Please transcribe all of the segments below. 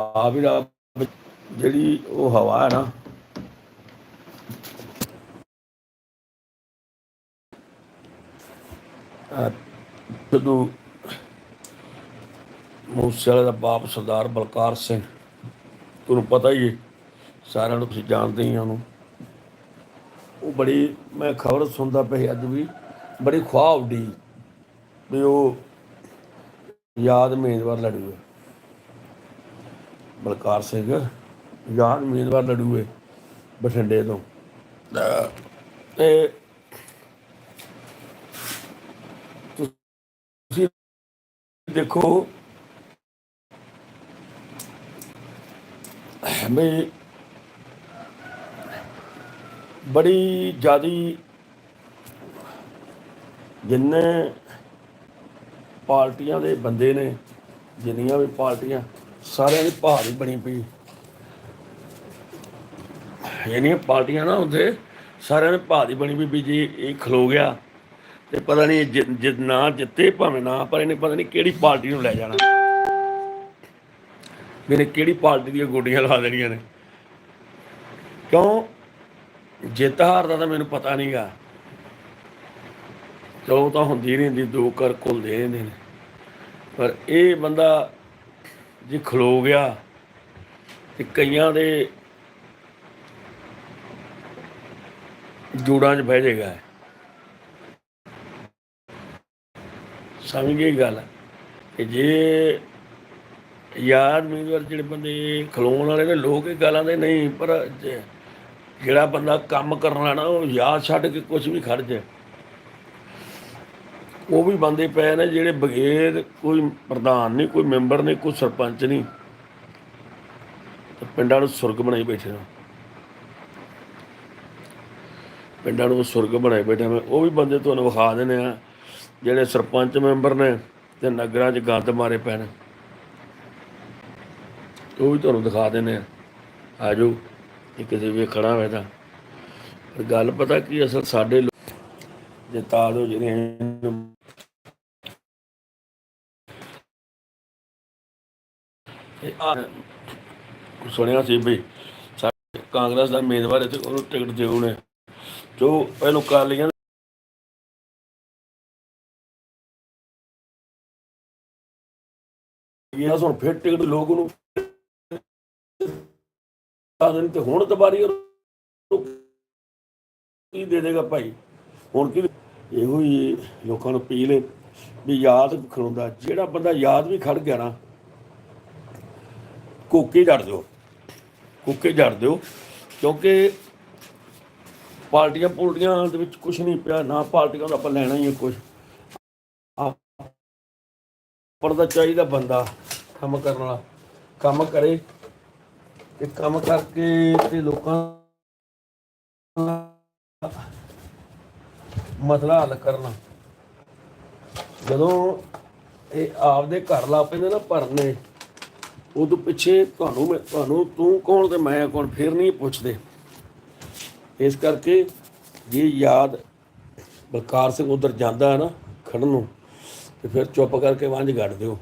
ਆ ਵੀ ਰਾ- ਜਿਹੜੀ ਉਹ ਹਵਾ ਹੈ ਨਾ ਜਦੋਂ ਮੂਸੇ ਦਾ ਬਾਪ ਸਰਦਾਰ ਬਲਕਾਰ ਸਿੰਘ, ਤੁਹਾਨੂੰ ਪਤਾ ਹੀ ਹੈ, ਸਾਰਿਆਂ ਨੂੰ ਤੁਸੀਂ ਜਾਣਦੇ ਹੀ ਉਹਨੂੰ। ਉਹ ਬੜੀ, ਮੈਂ ਖਬਰ ਸੁਣਦਾ ਪਿਆ ਅੱਜ ਵੀ, ਬੜੀ ਖੁਆਹ ਉੱਡੀ ਵੀ ਉਹ ਯਾਦ ਉਮੀਦਵਾਰ ਲੜੂਗਾ ਬਲਕਾਰ ਸਿੰਘ ਯਾਦ ਉਮੀਦਵਾਰ ਲੜੂਏ ਬਠਿੰਡੇ ਤੋਂ। ਤੇ ਤੁਸੀਂ ਦੇਖੋ, ਬਈ ਬੜੀ ਜਿਆਦੀ ਜਿੰਨੇ ਪਾਰਟੀਆਂ ਦੇ ਬੰਦੇ ਨੇ, ਜਿੰਨੀਆਂ ਵੀ ਪਾਰਟੀਆਂ ਸਾਰਿਆਂ ਦੀ ਭਾਰੀ ਬਣੀ ਪਈ। ਜਿਹੜੀਆਂ ਪਾਰਟੀਆਂ ਨਾ ਹੁੰਦੇ ਸਾਰਿਆਂ ਦੇ ਭਾਰੀ ਬਣੀ ਪਈ ਵੀ ਜੀ ਇਹ ਖਲੋ ਗਿਆ ਤੇ ਪਤਾ ਨਹੀਂ ਜਿ- ਨਾ ਜਿੱਤੇ ਭਾਵੇਂ ਨਾ, ਪਰ ਇਹਨੇ ਪਤਾ ਨਹੀਂ ਕਿਹੜੀ ਪਾਰਟੀ ਨੂੰ ਲੈ ਜਾਣਾ। ਵੀ ਕਿਹੜੀ ਪਾਰਟੀ ਦੀਆਂ ਗੋਡੀਆਂ ਲਾ ਦੇਣੀਆਂ ਨੇ। ਕਿਉਂ? ਜਿੱਤ ਹਾਰ ਦਾ ਤਾਂ ਮੈਨੂੰ ਪਤਾ ਨਹੀਂਗਾ ਚਲੋ ਤਾਂ ਹੁੰਦੀ ਰਹਿੰਦੀ, ਦੋ ਕਰ ਘੁਲਦੇ ਰਹਿੰਦੇ ਨੇ। ਪਰ ਇਹ ਬੰਦਾ ਜੇ ਖਲੋ ਗਿਆ ਤੇ ਕਈਆਂ ਦੇ ਜੋੜਾਂ 'ਚ ਬਹਿ ਜਾਏਗਾ। ਸਮਝ ਗਏ ਗੱਲ। ਕਿ ਜੇ ਯਾਦ ਉਮੀਦਵਾਰ ਜਿਹੜੇ ਬੰਦੇ ਖਲੋਣ ਵਾਲੇ ਨੇ, ਲੋਕ ਇਹ ਗੱਲਾਂ ਦੇ ਨਹੀਂ, ਪਰ ਜਿਹੜਾ ਬੰਦਾ ਕੰਮ ਕਰਨ ਵਾਲਾ ਨਾ, ਉਹ ਯਾਦ ਛੱਡ ਕੇ ਕੁਝ ਵੀ ਖੜ ਜਾਏ। ਉਹ ਵੀ ਬੰਦੇ ਪਏ ਨੇ ਜਿਹੜੇ ਬਗੈਰ ਕੋਈ ਪ੍ਰਧਾਨ ਨਹੀਂ, ਕੋਈ ਮੈਂਬਰ ਨਹੀਂ, ਕੋਈ ਸਰਪੰਚ ਨਹੀਂ। ਪਿੰਡਾਂ ਨੂੰ ਸੁਰਗ ਬਣਾਈ ਬੈਠੇ ਨੇ। ਪਿੰਡਾਂ ਨੂੰ ਸੁਰਗ ਬਣਾਈ ਬੈਠੇ ਨੇ। ਉਹ ਵੀ ਬੰਦੇ ਤੁਹਾਨੂੰ ਵਿਖਾ ਦਿੰਦੇ ਆ, ਜਿਹੜੇ ਸਰਪੰਚ ਮੈਂਬਰ ਨੇ ਤੇ ਨਗਰਾਂ 'ਚ ਗੰਦ ਮਾਰੇ ਪਏ ਨੇ। ਉਹ ਵੀ ਤੁਹਾਨੂੰ ਦਿਖਾ ਦਿੰਦੇ ਆ। ਆ ਜਾਓ ਇਹ ਕਿਸੇ ਵੀ ਖੜਾ ਹੋਇਆ ਤਾਂ। ਪਰ ਗੱਲ ਪਤਾ ਕੀ ਅਸਲ ਸਾਡੇ ਜੇ ਤਾਂ ਜਿਹੜੇ ਸੁਣਿਆ ਸੀ ਵੀ ਸਾਡੇ ਕਾਂਗਰਸ ਦਾ ਉਮੀਦਵਾਰ ਹੈ ਤੇ ਉਹਨੂੰ ਟਿਕਟ ਦਿਓ ਨੇ ਜੋ ਪਹਿਲੋਂ ਕਰ ਲਈਆਂ ਇਹ ਹੁਣ ਫਿਰ ਟਿਕਟ ਲੋਕ ਨੂੰ ਆ ਤੇ ਹੁਣ ਦੁਬਾਰੀ ਕੀ ਦੇ ਦੇਗਾ ਭਾਈ? ਹੁਣ ਕੀ ਇਹੋ ਹੀ ਲੋਕਾਂ ਨੂੰ ਅਪੀਲ ਹੈ ਵੀ ਯਾਦ ਖਲੋਂਦਾ। ਜਿਹੜਾ ਬੰਦਾ ਯਾਦ ਵੀ ਖੜ ਗਿਆ ਨਾ ਕੋਕੇ ਜੜ ਦਿਓ। ਕੋਕੇ ਜੜ ਦਿਓ, ਕਿਉਂਕਿ ਪਾਰਟੀਆਂ ਪੁਲਟੀਆਂ ਦੇ ਵਿੱਚ ਕੁਝ ਨਹੀਂ ਪਿਆ, ਨਾ ਪਾਰਟੀਆਂ ਦਾ ਆਪਾਂ ਲੈਣਾ ਹੀ ਹੈ ਕੁਝ ਪਰ ਦਾ ਚਾਹੀਦਾ ਬੰਦਾ ਕੰਮ ਕਰਨ ਵਾਲਾ, ਕੰਮ ਕਰੇ ਤੇ ਕੰਮ ਕਰਕੇ ਤੇ ਲੋਕਾਂ ਮਸਲਾ ਹੱਲ ਕਰਨਾ। ਜਦੋਂ ਇਹ ਆਪਦੇ ਘਰ ਲਾ ਪੈਂਦੇ ਨਾ ਭਰਨੇ ਉਦੋਂ ਪਿੱਛੇ ਤੁਹਾਨੂੰ ਮੈਂ- ਤੁਹਾਨੂੰ ਤੂੰ ਕੌਣ ਤੇ ਮੈਂ ਕੌਣ ਫਿਰ ਨਹੀਂ ਪੁੱਛਦੇ। ਇਸ ਕਰਕੇ ਜੇ ਯਾਦ ਬਲਕਾਰ ਸਿੰਘ ਉਧਰ ਜਾਂਦਾ ਹੈ ਨਾ ਖੜਨ ਨੂੰ, ਤੇ ਫਿਰ ਚੁੱਪ ਕਰਕੇ ਵਾਂਝ ਗੱਡ ਦਿਓ।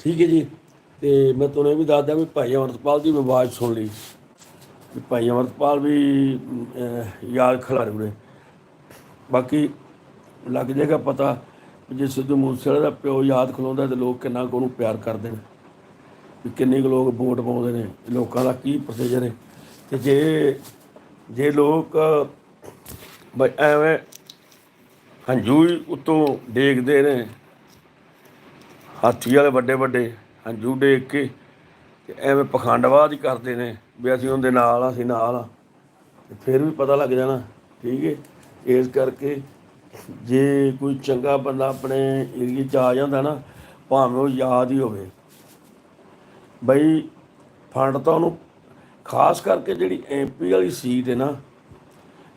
ਠੀਕ ਹੈ ਜੀ, ਤੇ ਮੈਂ ਤੁਹਾਨੂੰ ਇਹ ਵੀ ਦੱਸਦਾ ਵੀ ਭਾਈ ਅਮਰਤਪਾਲ ਦੀ ਵੀ ਆਵਾਜ਼ ਸੁਣ ਲਈ। ਵੀ ਭਾਈ ਅਮਰਤਪਾਲ ਵੀ ਯਾਦ ਖਿਲਾਰੂ ਨੇ ਬਾਕੀ ਲੱਗ ਜਾਏਗਾ ਪਤਾ ਜੇ ਸਿੱਧੂ ਮੂਸੇਵਾਲੇ ਦਾ ਪਿਓ ਯਾਦ ਖਲੋਂਦਾ ਤੇ ਲੋਕ ਕਿੰਨਾ ਕੁ ਉਹਨੂੰ ਪਿਆਰ ਕਰਦੇ ਨੇ, ਵੀ ਕਿੰਨੇ ਕੁ ਲੋਕ ਵੋਟ ਪਾਉਂਦੇ ਨੇ ਲੋਕਾਂ ਦਾ ਕੀ ਪ੍ਰੋਸੀਜਰ ਹੈ ਤੇ ਜੇ ਜੇ ਲੋਕ ਬਈ ਐਵੇਂ ਹੰਝੂ ਹੀ ਉਤੋਂ ਡੇਗਦੇ ਨੇ, ਹਾਥੀ ਵਾਲੇ ਵੱਡੇ ਵੱਡੇ ਹੰਝੂ ਡੇਗ ਕੇ ਤੇ ਐਵੇਂ ਪਖੰਡਵਾਦ ਹੀ ਕਰਦੇ ਨੇ, ਵੀ ਅਸੀਂ ਉਹਦੇ ਨਾਲ ਆ, ਅਸੀਂ ਨਾਲ ਆ, ਤੇ ਫਿਰ ਵੀ ਪਤਾ ਲੱਗ ਜਾਣਾ, ਠੀਕ ਹੈ ਇਸ ਕਰਕੇ ਜੇ ਕੋਈ ਚੰਗਾ ਬੰਦਾ ਆਪਣੇ ਏਰੀਏ 'ਚ ਆ ਜਾਂਦਾ ਨਾ, ਭਾਵੇਂ ਉਹ ਯਾਦ ਹੀ ਹੋਵੇ। ਬਈ ਫੰਡ ਤਾਂ ਉਹਨੂੰ ਖਾਸ ਕਰਕੇ ਜਿਹੜੀ ਐਮਪੀ ਵਾਲੀ ਸੀਟ ਹੈ ਨਾ,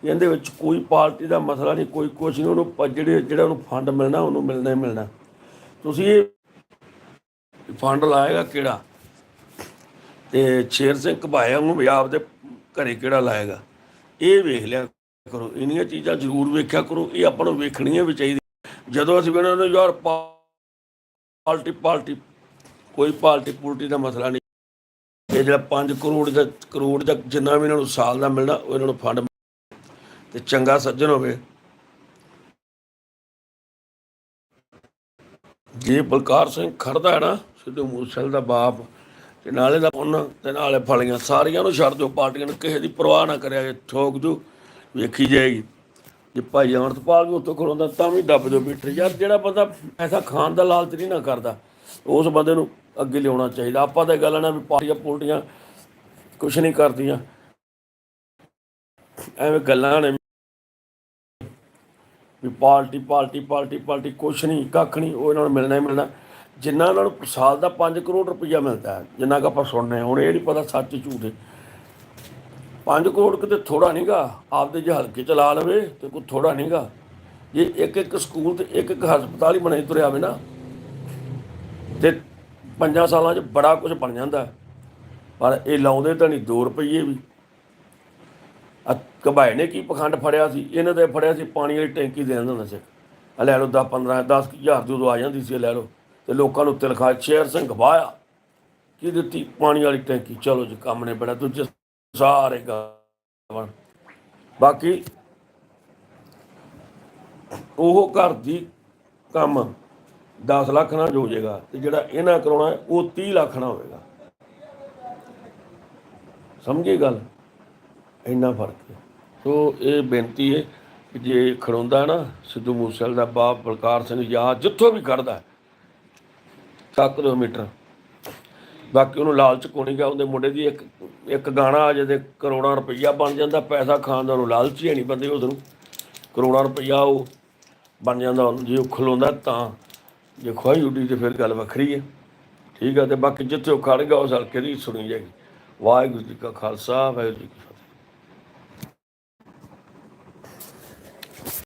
ਇਹਦੇ ਵਿੱਚ ਕੋਈ ਪਾਰਟੀ ਦਾ ਮਸਲਾ ਨਹੀਂ, ਕੋਈ ਕੁਛ ਨਹੀਂ, ਉਹਨੂੰ ਜਿਹੜੇ, ਜਿਹੜਾ ਉਹਨੂੰ ਫੰਡ ਮਿਲਣਾ, ਉਹਨੂੰ ਮਿਲਣਾ ਹੀ ਮਿਲਣਾ। ਤੁਸੀਂ ਇਹ ਫੰਡ ਲਾਏਗਾ ਕਿਹੜਾ? ਤੇ ਸ਼ੇਰ ਸਿੰਘ ਘਬਾਇਆ ਉਹਨੂੰ ਵੀ ਆਪਦੇ ਘਰੇ ਕਿਹੜਾ ਲਾਏਗਾ? ਇਹ ਵੇਖ ਲਿਆ। ਕਰੋ, ਇੰਨੀਆਂ ਚੀਜ਼ਾਂ ਜ਼ਰੂਰ ਵੇਖਿਆ ਕਰੋ, ਇਹ ਆਪਾਂ ਨੂੰ ਵੇਖਣੀਆਂ ਵੀ ਚਾਹੀਦੀਆਂ। ਜਦੋਂ ਅਸੀਂ ਕਹਿੰਦੇ ਨੇ ਯਾਰ ਪਾਰਟੀ ਪਾਰਟੀ ਕੋਈ ਪਾਰਟੀ ਪੁਲਟੀ ਦਾ ਮਸਲਾ ਨਹੀਂ। ਇਹ ਜਿਹੜਾ 5 ਕਰੋੜ ਦਾ ਕਰੋੜ ਦਾ ਜਿੰਨਾ ਵੀ ਇਹਨਾਂ ਨੂੰ ਸਾਲ ਦਾ ਮਿਲਣਾ, ਉਹ ਇਹਨਾਂ ਨੂੰ ਫੰਡ ਤੇ ਚੰਗਾ ਸੱਜਣ ਹੋਵੇ। ਜੇ ਬਲਕਾਰ ਸਿੰਘ ਖੜਦਾ ਹੈ ਨਾ, ਸਿੱਧੂ ਮੂਸੇਵਾਲੇ ਦਾ ਬਾਪ, ਤੇ ਨਾਲੇ ਦਾ ਪੁੰਨ, ਤੇ ਨਾਲੇ ਫਲੀਆਂ, ਸਾਰੀਆਂ ਨੂੰ ਛੱਡ ਦਿਓ, ਪਾਰਟੀਆਂ ਨੂੰ ਕਿਸੇ ਦੀ ਪਰਵਾਹ ਨਾ ਕਰਿਆ ਜੇ, ਠੋਕ ਜੂ ਵੇਖੀ ਜਾਏਗੀ। ਜੇ ਭਾਈ ਅਮਰਤਪਾਲ ਵੀ ਉੱਥੋਂ ਖਲੋਂਦਾ ਤਾਂ ਵੀ ਦੱਬ ਦਿਓ ਮੀਟਰ। ਯਾਰ ਜਿਹੜਾ ਬੰਦਾ ਐਸਾ ਖਾਣ ਦਾ ਲਾਲਚ ਨਹੀਂ ਨਾ ਕਰਦਾ, ਉਸ ਬੰਦੇ ਨੂੰ ਅੱਗੇ ਲਿਆਉਣਾ ਚਾਹੀਦਾ। ਆਪਾਂ ਤਾਂ ਇਹ ਗੱਲ ਨਾ ਵੀ ਪਾਰਟੀਆਂ ਪੋਲਟੀਆਂ ਕੁਛ ਨਹੀਂ ਕਰਦੀਆਂ। ਐਵੇਂ ਗੱਲਾਂ ਨੇ ਵੀ ਪਾਰਟੀ ਪਾਰਟੀ ਪਾਰਟੀ ਪਾਰਟੀ ਕੁਛ ਨਹੀਂ, ਕੱਖ ਨਹੀਂ, ਉਹ ਇਹਨਾਂ ਨੂੰ ਮਿਲਣਾ ਹੀ ਮਿਲਣਾ। ਜਿੰਨਾ ਇਹਨਾਂ ਨੂੰ ਸਾਲ ਦਾ 5 ਕਰੋੜ ਰੁਪਈਆ ਮਿਲਦਾ ਹੈ, ਜਿੰਨਾ ਕੁ ਆਪਾਂ ਸੁਣਨੇ ਹੁਣ ਇਹ ਨਹੀਂ ਪਤਾ ਸੱਚ ਝੂਠ ਹੈ। 5 ਕਰੋੜ ਕਿਤੇ ਥੋੜਾ ਨਹੀਂਗਾ ਆਪਦੇ ਜੇ ਹਲਕੇ ਚਲਾ ਲਵੇ ਤੇ ਕੋਈ ਥੋੜਾ ਨਹੀਂਗਾ ਜੇ ਇੱਕ ਇੱਕ ਸਕੂਲ ਤੇ ਇੱਕ ਇੱਕ ਹਸਪਤਾਲ ਹੀ ਬਣੇ ਤੁਰਿਆ ਆਵੇ ਨਾ, ਤੇ ਪੰਜਾਂ ਸਾਲਾਂ 'ਚ ਬੜਾ ਕੁਝ ਬਣ ਜਾਂਦਾ। ਪਰ ਇਹ ਲਾਉਂਦੇ ਤਾਂ ਨਹੀਂ 2 ਰੁਪਏ ਵੀ। ਆ ਕਬਾਏ ਨੇ ਕੀ ਪਖੰਡ ਫੜਿਆ ਸੀ? ਇਹਨਾਂ ਦੇ ਫੜਿਆ ਸੀ, ਪਾਣੀ ਵਾਲੀ ਟੈਂਕੀ ਦੇ ਦਿੰਦੇ ਹੁੰਦਾ ਸੀ। ਆ ਲੈ ਲਓ 10 15 10 ਹਜ਼ਾਰ ਦੀ ਉਦੋਂ ਆ ਜਾਂਦੀ ਸੀ ਲੈ ਲਓ। ਤੇ ਲੋਕਾਂ ਨੂੰ ਤਿਲਖਾ ਸ਼ੇਰ ਸਿੰਘ ਗਵਾਇਆ ਕੀ ਦਿੱਤੀ? ਪਾਣੀ ਵਾਲੀ ਟੈਂਕੀ। ਚਲੋ ਜੀ, ਕੰਮ ਨੇ ਬੜਾ ਦੂਜੇ ਸਾਰੇ ਗਾਵਣ। ਬਾਕੀ ਉਹ ਘਰ ਦੀ ਕੰਮ 10 ਲੱਖ ਨਾਲ ਹੋ ਜਾਏਗਾ ਤੇ ਜਿਹੜਾ ਇਹਨਾਂ ਕਰਾਉਣਾ ਉਹ 30 ਲੱਖ ਨਾਲ ਹੋਵੇਗਾ ਸਮਝੇ ਗੱਲ? ਇੰਨਾ ਫ਼ਰਕ ਹੈ। ਸੋ ਇਹ ਬੇਨਤੀ ਹੈ ਕਿ ਜੇ ਖੜੋਂਦਾ ਹੈ ਨਾ, ਸਿੱਧੂ ਮੂਸੇਵਾਲੇ ਦਾ ਬਾਪ ਬਲਕਾਰ ਸਿੰਘ ਯਾਦ ਜਿੱਥੋਂ ਵੀ ਖੜਦਾ ਤੱਕ ਦੋ ਮੀਟਰ। ਬਾਕੀ ਉਹਨੂੰ ਲਾਲਚ ਕੋਣੀ ਗਿਆ ਉਹਦੇ ਮੁੰਡੇ ਦੀ ਇੱਕ ਇੱਕ ਗਾਣਾ ਆ ਜਿਹਦੇ ਕਰੋੜਾਂ ਰੁਪਈਆ ਬਣ ਜਾਂਦਾ, ਪੈਸਾ ਖਾਣ ਦਾ ਉਹਨੂੰ ਲਾਲਚ ਹੀ ਨਹੀਂ ਬੰਦੇ ਉਸਨੂੰ ਕਰੋੜਾਂ ਰੁਪਈਆ ਉਹ ਬਣ ਜਾਂਦਾ, ਉਹਨੂੰ ਜੇ ਉਹ ਖਲੋਂਦਾ ਤਾਂ ਜੇ ਖਵਾਈ ਉੱਡੀ ਤੇ ਫਿਰ ਗੱਲ ਵੱਖਰੀ ਹੈ। ਠੀਕ ਹੈ ਤੇ ਬਾਕੀ ਜਿੱਥੇ ਉਹ ਖੜ ਗਿਆ, ਉਸ ਹਲਕੇ ਦੀ ਸੁਣੀ ਜਾਏਗੀ। ਵਾਹਿਗੁਰੂ ਜੀ ਕਾ ਖਾਲਸਾ, ਵਾਹਿਗੁਰੂ ਜੀ ਕੀ